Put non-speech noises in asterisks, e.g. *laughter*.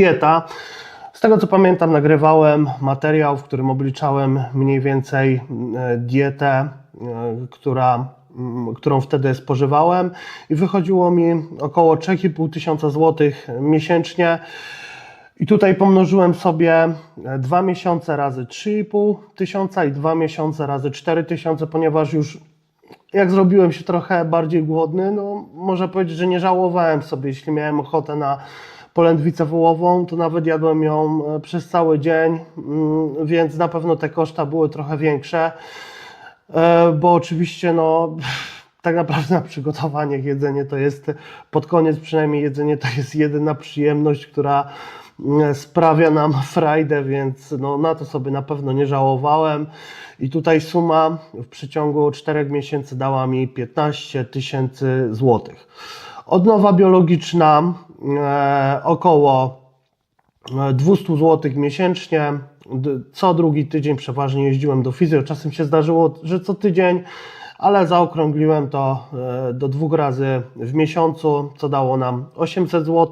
dieta. Z tego co pamiętam, nagrywałem materiał, w którym obliczałem mniej więcej e, dietę, e, która, którą wtedy spożywałem i wychodziło mi około 3,5 tysiąca złotych miesięcznie. I tutaj pomnożyłem sobie 2 miesiące razy 3,5 tysiąca i 2 miesiące razy 4 tysiące, ponieważ już jak zrobiłem się trochę bardziej głodny, no można powiedzieć, że nie żałowałem sobie, jeśli miałem ochotę na polędwicę wołową, to nawet jadłem ją e, przez cały dzień, mm, więc na pewno te koszta były trochę większe, E, bo oczywiście no *laughs* tak naprawdę na przygotowaniach jedzenie to jest, pod koniec przynajmniej jedzenie to jest jedyna przyjemność, która mm, sprawia nam frajdę, więc no, na to sobie na pewno nie żałowałem. I tutaj suma w przeciągu 4 miesięcy dała mi 15 tysięcy złotych. Odnowa biologiczna około e, 200 zł miesięcznie. Co drugi tydzień przeważnie jeździłem do fizjo. Czasem się zdarzyło, że co tydzień, ale zaokrągliłem to e, do dwóch razy w miesiącu, co dało nam 800 zł.